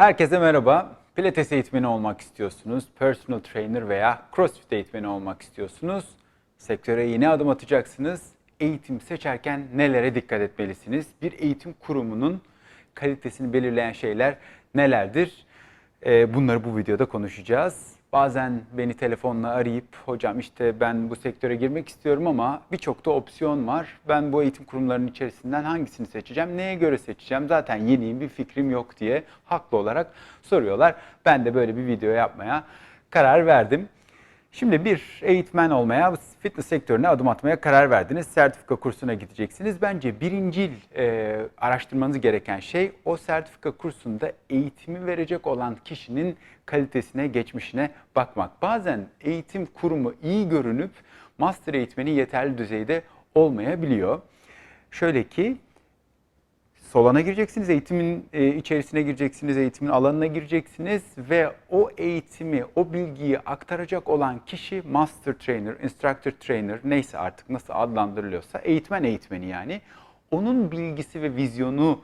Herkese merhaba. Pilates eğitmeni olmak istiyorsunuz, personal trainer veya crossfit eğitmeni olmak istiyorsunuz. Sektöre yeni adım atacaksınız. Eğitim seçerken nelere dikkat etmelisiniz? Bir eğitim kurumunun kalitesini belirleyen şeyler nelerdir? Ee, Bunları bu videoda konuşacağız. Bazen beni telefonla arayıp hocam işte ben bu sektöre girmek istiyorum ama birçok da opsiyon var. Ben bu eğitim kurumlarının içerisinden hangisini seçeceğim, neye göre seçeceğim? Zaten yeniyim bir fikrim yok diye haklı olarak soruyorlar. Ben de böyle bir video yapmaya karar verdim. Şimdi bir eğitmen olmaya, fitness sektörüne adım atmaya karar verdiniz. Sertifika kursuna gideceksiniz. Bence birincil e, araştırmanız gereken şey o sertifika kursunda eğitimi verecek olan kişinin kalitesine, geçmişine bakmak. Bazen eğitim kurumu iyi görünüp master eğitmeni yeterli düzeyde olmayabiliyor. Şöyle ki Solana gireceksiniz, eğitimin e, içerisine gireceksiniz, eğitimin alanına gireceksiniz ve o eğitimi, o bilgiyi aktaracak olan kişi master trainer, instructor trainer neyse artık nasıl adlandırılıyorsa eğitmen eğitmeni yani. Onun bilgisi ve vizyonu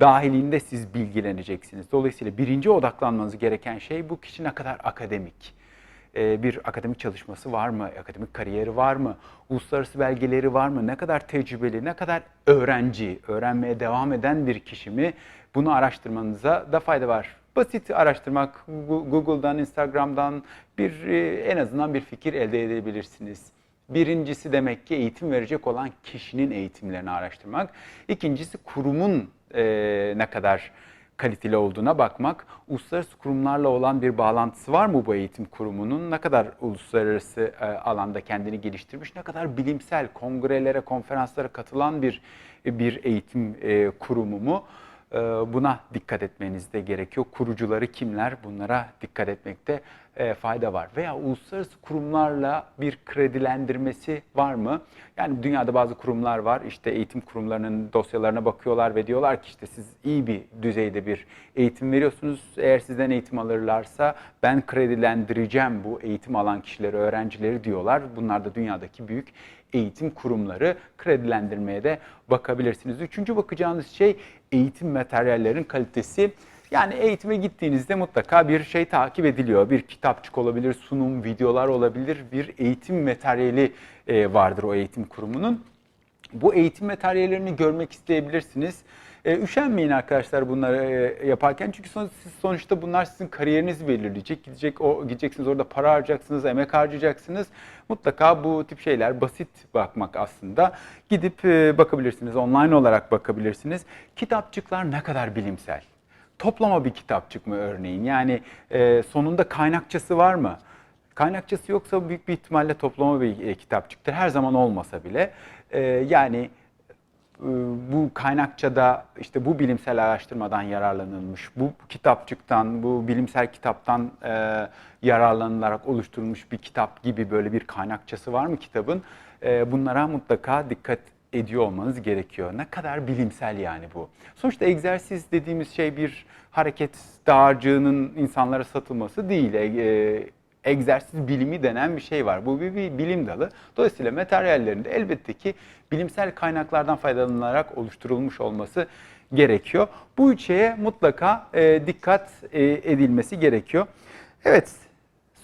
dahilinde siz bilgileneceksiniz. Dolayısıyla birinci odaklanmanız gereken şey bu kişi ne kadar akademik e, bir akademik çalışması var mı? Akademik kariyeri var mı? Uluslararası belgeleri var mı? Ne kadar tecrübeli, ne kadar öğrenci, öğrenmeye devam eden bir kişi mi? Bunu araştırmanıza da fayda var. Basit araştırmak, Google'dan, Instagram'dan bir e, en azından bir fikir elde edebilirsiniz. Birincisi demek ki eğitim verecek olan kişinin eğitimlerini araştırmak. İkincisi kurumun e, ne kadar kaliteli olduğuna bakmak, uluslararası kurumlarla olan bir bağlantısı var mı bu eğitim kurumunun? Ne kadar uluslararası e, alanda kendini geliştirmiş, ne kadar bilimsel kongrelere, konferanslara katılan bir bir eğitim e, kurumu mu? E, Buna dikkat etmeniz de gerekiyor. Kurucuları kimler? Bunlara dikkat etmekte e, fayda var. Veya uluslararası kurumlarla bir kredilendirmesi var mı? Yani dünyada bazı kurumlar var. İşte eğitim kurumlarının dosyalarına bakıyorlar ve diyorlar ki işte siz iyi bir düzeyde bir eğitim veriyorsunuz. Eğer sizden eğitim alırlarsa ben kredilendireceğim bu eğitim alan kişileri, öğrencileri diyorlar. Bunlar da dünyadaki büyük eğitim kurumları kredilendirmeye de bakabilirsiniz. Üçüncü bakacağınız şey eğitim materyallerin kalitesi. Yani eğitime gittiğinizde mutlaka bir şey takip ediliyor. Bir kitapçık olabilir, sunum, videolar olabilir. Bir eğitim materyali e, vardır o eğitim kurumunun. Bu eğitim materyallerini görmek isteyebilirsiniz. E, üşenmeyin arkadaşlar bunları e, yaparken çünkü son, sonuçta bunlar sizin kariyerinizi belirleyecek. Gidecek o gideceksiniz orada para harcayacaksınız, emek harcayacaksınız. Mutlaka bu tip şeyler basit bakmak aslında. Gidip e, bakabilirsiniz, online olarak bakabilirsiniz. Kitapçıklar ne kadar bilimsel? Toplama bir kitapçık mı örneğin? Yani e, sonunda kaynakçası var mı? Kaynakçası yoksa büyük bir ihtimalle toplama bir e, kitapçıktır. Her zaman olmasa bile. E, yani e, bu kaynakçada işte bu bilimsel araştırmadan yararlanılmış, bu kitapçıktan, bu bilimsel kitaptan e, yararlanılarak oluşturulmuş bir kitap gibi böyle bir kaynakçası var mı kitabın? E, bunlara mutlaka dikkat ediyor olmanız gerekiyor. Ne kadar bilimsel yani bu. Sonuçta egzersiz dediğimiz şey bir hareket dağarcığının insanlara satılması değil. E, egzersiz bilimi denen bir şey var. Bu bir, bir bilim dalı. Dolayısıyla materyallerinde elbette ki bilimsel kaynaklardan faydalanılarak oluşturulmuş olması gerekiyor. Bu üç şeye mutlaka e, dikkat e, edilmesi gerekiyor. Evet,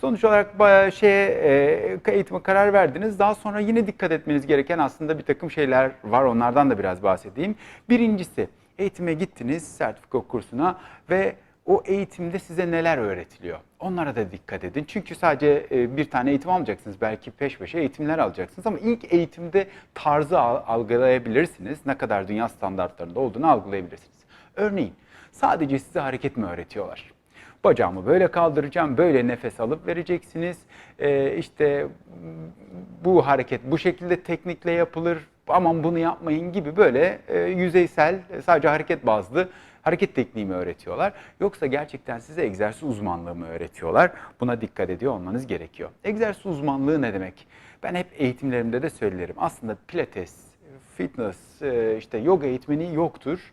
Sonuç olarak bayağı şeye eğitime karar verdiniz. Daha sonra yine dikkat etmeniz gereken aslında bir takım şeyler var. Onlardan da biraz bahsedeyim. Birincisi eğitime gittiniz sertifika kursuna ve o eğitimde size neler öğretiliyor? Onlara da dikkat edin. Çünkü sadece e, bir tane eğitim almayacaksınız. Belki peş peşe eğitimler alacaksınız. Ama ilk eğitimde tarzı al- algılayabilirsiniz. Ne kadar dünya standartlarında olduğunu algılayabilirsiniz. Örneğin sadece size hareket mi öğretiyorlar? Bacağımı böyle kaldıracağım, böyle nefes alıp vereceksiniz. Ee, işte bu hareket bu şekilde teknikle yapılır, aman bunu yapmayın gibi böyle e, yüzeysel, sadece hareket bazlı hareket tekniği mi öğretiyorlar? Yoksa gerçekten size egzersiz uzmanlığı mı öğretiyorlar? Buna dikkat ediyor olmanız gerekiyor. Egzersiz uzmanlığı ne demek? Ben hep eğitimlerimde de söylerim. Aslında pilates, fitness, e, işte yoga eğitmeni yoktur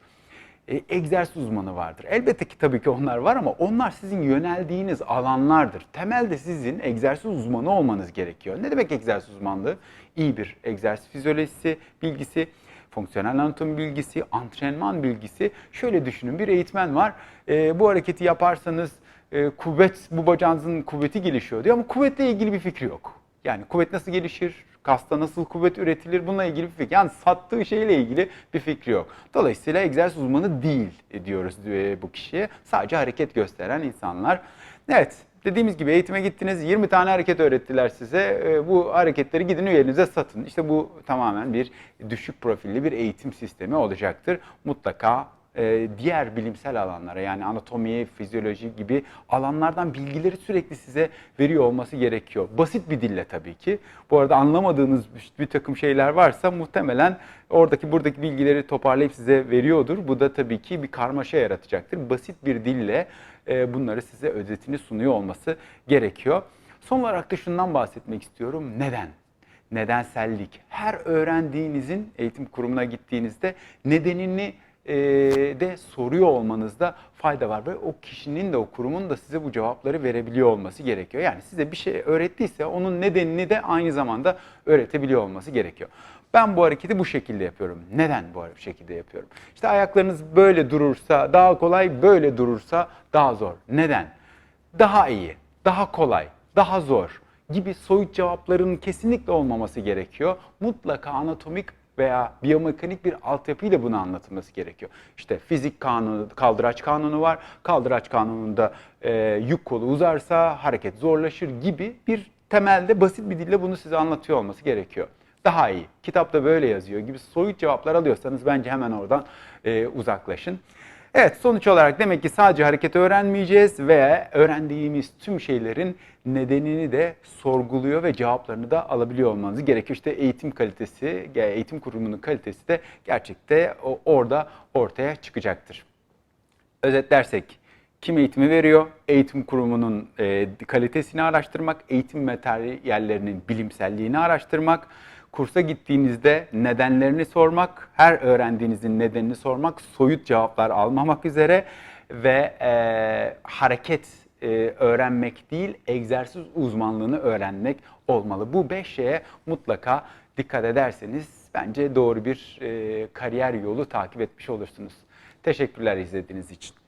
e, egzersiz uzmanı vardır. Elbette ki tabii ki onlar var ama onlar sizin yöneldiğiniz alanlardır. Temelde sizin egzersiz uzmanı olmanız gerekiyor. Ne demek egzersiz uzmanlığı? İyi bir egzersiz fizyolojisi, bilgisi. fonksiyonel anatomi bilgisi, antrenman bilgisi. Şöyle düşünün bir eğitmen var. Ee, bu hareketi yaparsanız e, kuvvet, bu bacağınızın kuvveti gelişiyor diyor ama kuvvetle ilgili bir fikri yok. Yani kuvvet nasıl gelişir, kasta nasıl kuvvet üretilir bununla ilgili bir fikri. Yani sattığı şeyle ilgili bir fikri yok. Dolayısıyla egzersiz uzmanı değil diyoruz e, bu kişiye. Sadece hareket gösteren insanlar. Evet dediğimiz gibi eğitime gittiniz 20 tane hareket öğrettiler size. E, Bu hareketleri gidin üyenize satın. İşte bu tamamen bir düşük profilli bir eğitim sistemi olacaktır. Mutlaka e, diğer bilimsel alanlara yani anatomi, fizyoloji gibi alanlardan bilgileri sürekli size veriyor olması gerekiyor. Basit bir dille tabii ki. Bu arada anlamadığınız bir takım şeyler varsa muhtemelen oradaki buradaki bilgileri toparlayıp size veriyordur. Bu da tabii ki bir karmaşa yaratacaktır. Basit bir dille e, bunları size özetini sunuyor olması gerekiyor. Son olarak da şundan bahsetmek istiyorum. Neden? nedensellik. Her öğrendiğinizin eğitim kurumuna gittiğinizde nedenini e, de soruyor olmanızda fayda var ve o kişinin de o kurumun da size bu cevapları verebiliyor olması gerekiyor. Yani size bir şey öğrettiyse onun nedenini de aynı zamanda öğretebiliyor olması gerekiyor. Ben bu hareketi bu şekilde yapıyorum. Neden bu şekilde yapıyorum? İşte ayaklarınız böyle durursa daha kolay, böyle durursa daha zor. Neden? Daha iyi, daha kolay, daha zor gibi soyut cevapların kesinlikle olmaması gerekiyor. Mutlaka anatomik veya biyomekanik bir altyapıyla bunu anlatılması gerekiyor. İşte fizik kanunu, kaldıraç kanunu var. Kaldıraç kanununda e, yük kolu uzarsa hareket zorlaşır gibi bir temelde basit bir dille bunu size anlatıyor olması gerekiyor. Daha iyi. Kitapta böyle yazıyor gibi soyut cevaplar alıyorsanız bence hemen oradan e, uzaklaşın. Evet sonuç olarak demek ki sadece hareket öğrenmeyeceğiz ve öğrendiğimiz tüm şeylerin nedenini de sorguluyor ve cevaplarını da alabiliyor olmanız gerekiyor. İşte eğitim kalitesi, eğitim kurumunun kalitesi de gerçekte orada ortaya çıkacaktır. Özetlersek kim eğitimi veriyor? Eğitim kurumunun e, kalitesini araştırmak, eğitim materyallerinin bilimselliğini araştırmak, kursa gittiğinizde nedenlerini sormak, her öğrendiğinizin nedenini sormak, soyut cevaplar almamak üzere ve e, hareket e, öğrenmek değil, egzersiz uzmanlığını öğrenmek olmalı. Bu beş şeye mutlaka dikkat ederseniz bence doğru bir e, kariyer yolu takip etmiş olursunuz. Teşekkürler izlediğiniz için.